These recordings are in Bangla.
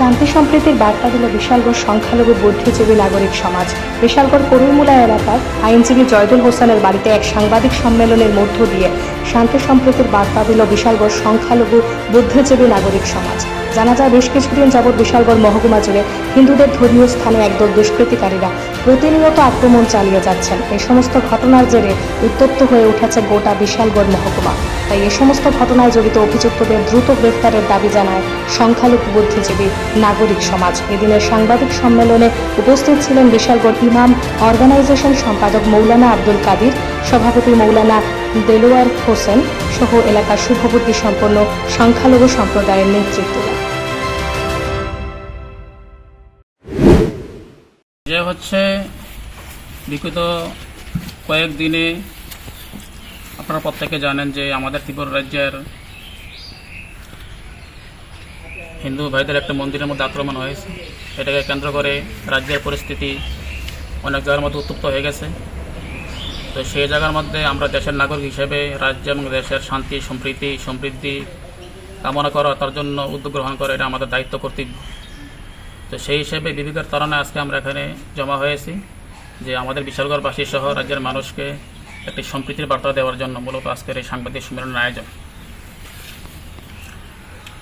শান্তি সম্প্রীতির বার্তা দিল বিশালগড় সংখ্যালঘু বুদ্ধিজীবী নাগরিক সমাজ। বিশালগড় করুলমুলা এলাকার আইনজীবী জয়দুল হোসেনের বাড়িতে এক সাংবাদিক সম্মেলনের মধ্য দিয়ে শান্তি সম্প্রীতির বার্তা দিল বিশালগড় সংখ্যালঘু বুদ্ধিজীবী নাগরিক সমাজ। জানা যায়, বেশ কিছুদিন যাবৎ বিশালগড় মহকুমা জুড়ে হিন্দুদের ধর্মীয় স্থানে একদল দুষ্কৃতিকারীরা প্রতিনিয়ত আক্রমণ চালিয়ে যাচ্ছেন। এই সমস্ত ঘটনার জেরে উত্তপ্ত হয়ে উঠেছে গোটা বিশালগড় মহকুমা। তাই এই সমস্ত ঘটনায় জড়িত অভিযুক্তদের দ্রুত গ্রেফতারের দাবি জানায় সংখ্যালঘু বুদ্ধিজীবী নাগরিক সমাজ। এদিনের সাংবাদিক সম্মেলনে উপস্থিত ছিলেন বিশালগড় ইমাম, অর্গানাইজেশন সম্পাদক মৌলানা আব্দুল কাদির, সভাপতি মৌলানা দেলোয়ার হোসেন সহ এলাকার শুভবুদ্ধি সম্পন্ন সংখ্যালঘু সম্প্রদায়ের নেতৃত্বরা। যে হচ্ছে বিগত কয়েকদিনে আপনারা প্রত্যেকে জানেন যে আমাদের ত্রিপুরা রাজ্যের হিন্দু ভাইদের একটা মন্দিরের মধ্যে আক্রমণ হয়েছে। এটাকে কেন্দ্র করে রাজ্যের পরিস্থিতি অনেক জায়গার মধ্যে উত্তপ্ত হয়ে গেছে। তো সেই জায়গার মধ্যে আমরা দেশের নাগরিক হিসেবে রাজ্য এবং দেশের শান্তি, সম্প্রীতি, সমৃদ্ধি কামনা করা তার জন্য উদ্যোগ গ্রহণ করা এটা আমাদের দায়িত্ব কর্তব্য তো সেই হিসেবে বিবেকের তারণে আজকে আমরা এখানে জমা হয়েছি যে আমাদের বিশালগড়বাসী সহ রাজ্যের মানুষকে একটি সম্প্রীতির বার্তা দেওয়ার জন্য মূলত আজকের এই সাংবাদিক সম্মেলনের আয়োজন।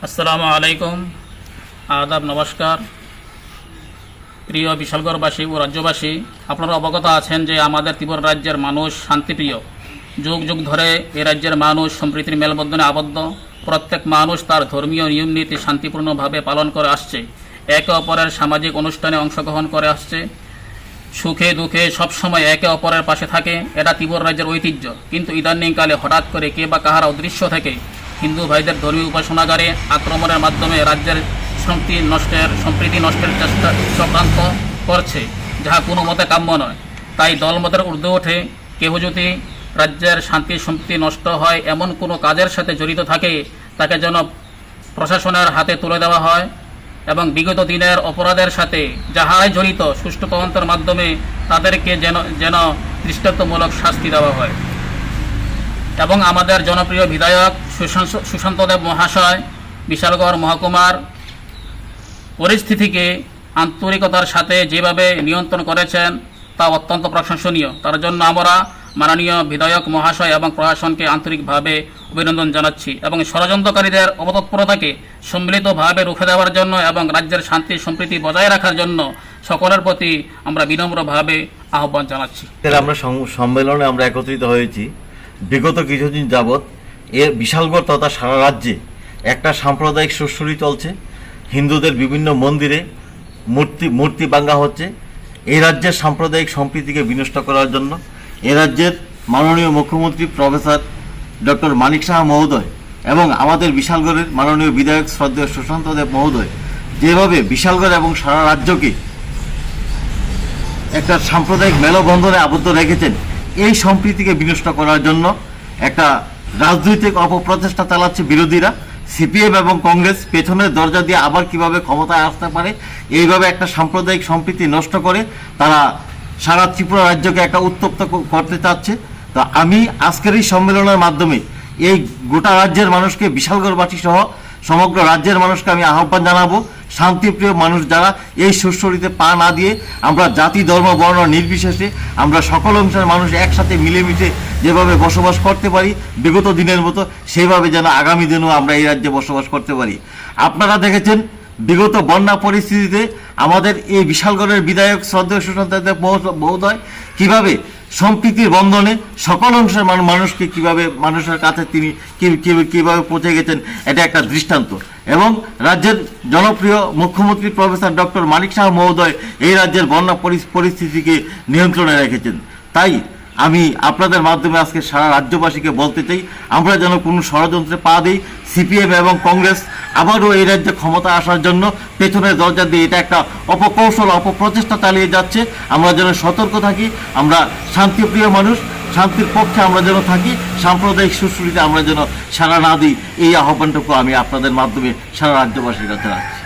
আসসালামু আলাইকুম, আদাব, নমস্কার। প্রিয় বিশালগড়বাসী ও রাজ্যবাসী, আপনারা অবগত আছেন যে আমাদের ত্রিপুরা রাজ্যের মানুষ শান্তিপ্রিয়। যুগ যুগ ধরে এ রাজ্যের মানুষ সম্প্রীতির মেলবন্ধনে আবদ্ধ। প্রত্যেক মানুষ তার ধর্মীয় নিয়ম নীতি শান্তিপূর্ণভাবে পালন করে আসছে। একে অপরের সামাজিক অনুষ্ঠানে অংশগ্রহণ করে আসছে। সুখে দুঃখে সবসময় একে অপরের পাশে থাকে, এটা ত্রিপুরা রাজ্যের ঐতিহ্য। কিন্তু ইদানিংকালে হঠাৎ করে কে বা কাহারা অদৃশ্য থেকে হিন্দু ভাইদের ধর্মীয় উপাসনাগারে আক্রমণের মাধ্যমে রাজ্যের সম্প্রীতি নষ্টের সম্প্রীতি নষ্টের চেষ্টা চক্রান্ত করছে, যাহা কোনো মতে কাম্য নয়। তাই দলমতের ঊর্ধ্বে ওঠে, কেহ যদি রাজ্যের শান্তি, সম্প্রীতি নষ্ট হয়, এমন কোনো কাজের সাথে জড়িত থাকে, তাকে যেন প্রশাসনের হাতে তুলে দেওয়া হয়। এবং বিগত দিনের অপরাধের সাথে যাহাই জড়িত সুষ্ঠু তদন্তের মাধ্যমে তাদেরকে যেন যেন দৃষ্টান্তমূলক শাস্তি দেওয়া হয়। এবং আমাদের জনপ্রিয় বিধায়ক সুশান্ত- সুশান্তদেব মহাশয়, বিশালগড় মহকুমার পরিস্থিতিকে আন্তরিকতার সাথে যেভাবে নিয়ন্ত্রণ করেছেন তা অত্যন্ত প্রশংসনীয়। তার জন্য আমরা মাননীয় বিধায়ক মহাশয় এবং প্রশাসনকে আন্তরিকভাবে অভিনন্দন জানাচ্ছি এবং ষড়যন্ত্রকারীদের অবতৎপরতাকে সম্মিলিতভাবে রুখে দেওয়ার জন্য এবং রাজ্যের শান্তি সম্প্রীতি বজায় রাখার জন্য সকলের প্রতি আমরা বিনম্রভাবে আহ্বান জানাচ্ছি। আমরা সম্মেলনে আমরা একত্রিত হয়েছি। বিগত কিছুদিন যাবৎ এর বিশালগড় তথা সারা রাজ্যে একটা সাম্প্রদায়িক সুশ্রী চলছে। হিন্দুদের বিভিন্ন মন্দিরে মূর্তি মূর্তি ভাঙ্গা হচ্ছে। এই রাজ্যের সাম্প্রদায়িক সম্প্রীতিকে বিনষ্ট করার জন্য এ রাজ্যের মাননীয় মুখ্যমন্ত্রী প্রফেসর ডক্টর মানিক সাহা মহোদয় এবং আমাদের বিশালগড়ের মাননীয় বিধায়ক শ্রদ্ধেয় সুশান্ত দেব মহোদয় যেভাবে বিশালগড় এবং সারা রাজ্যকে একটা সাম্প্রদায়িক মেলবন্ধনে আবদ্ধ রেখেছেন, এই সম্প্রীতিকে বিনষ্ট করার জন্য একটা রাজনৈতিক অপপ্রচেষ্টা চালাচ্ছে বিরোধীরা, সিপিএম এবং কংগ্রেস পেছনের দরজা দিয়ে আবার কীভাবে ক্ষমতায় আসতে পারে, এইভাবে একটা সাম্প্রদায়িক সম্প্রীতি নষ্ট করে তারা সারা ত্রিপুরা রাজ্যকে একটা উত্তপ্ত করতে চাচ্ছে। তো আমি আজকের এই সম্মেলনের মাধ্যমে এই গোটা রাজ্যের মানুষকে, বিশালগড়বাসী সহ সমগ্র রাজ্যের মানুষকে আমি আহ্বান জানাব। শান্তিপ্রিয় মানুষ যারা এই সুস্থরিতে পা না দিয়ে আমরা জাতি, ধর্ম, বর্ণ নির্বিশেষে আমরা সকল অংশের মানুষ একসাথে মিলেমিশে যেভাবে বসবাস করতে পারি, বিগত দিনের মতো সেইভাবে যেন আগামী দিনেও আমরা এই রাজ্যে বসবাস করতে পারি। আপনারা দেখেছেন বিগত বন্যা পরিস্থিতিতে আমাদের এই বিশালগড়ের বিধায়ক শ্রদ্ধেয় সুশান্ত মহোদয় কীভাবে সম্প্রীতির বন্ধনে সকল অংশের মানুষকে কীভাবে মানুষের কাছে তিনি কীভাবে পৌঁছে গেছেন, এটা একটা দৃষ্টান্ত। এবং রাজ্যের জনপ্রিয় মুখ্যমন্ত্রী প্রফেসর ডক্টর মানিক শাহ মহোদয় এই রাজ্যের বন্যা পরি- পরিস্থিতিকে নিয়ন্ত্রণে রেখেছেন। তাই আমি আপনাদের মাধ্যমে আজকে সারা রাজ্যবাসীকে বলতে চাই, আমরা যেন কোনো ষড়যন্ত্রে পা দিই, সিপিএম এবং কংগ্রেস আবারও এই রাজ্যে ক্ষমতা আসার জন্য পেছনের দরজা দিয়ে এটা একটা অপকৌশল, অপপ্রচেষ্টা চালিয়ে যাচ্ছে। আমরা যেন সতর্ক থাকি, আমরা শান্তিপ্রিয় মানুষ, শান্তির পক্ষে আমরা যেন থাকি, সাম্প্রদায়িক সুশ্রুতিতে আমরা যেন সারা না দিই। এই আহ্বানটুকু আমি আপনাদের মাধ্যমে সারা রাজ্যবাসীর কাছে রাখছি।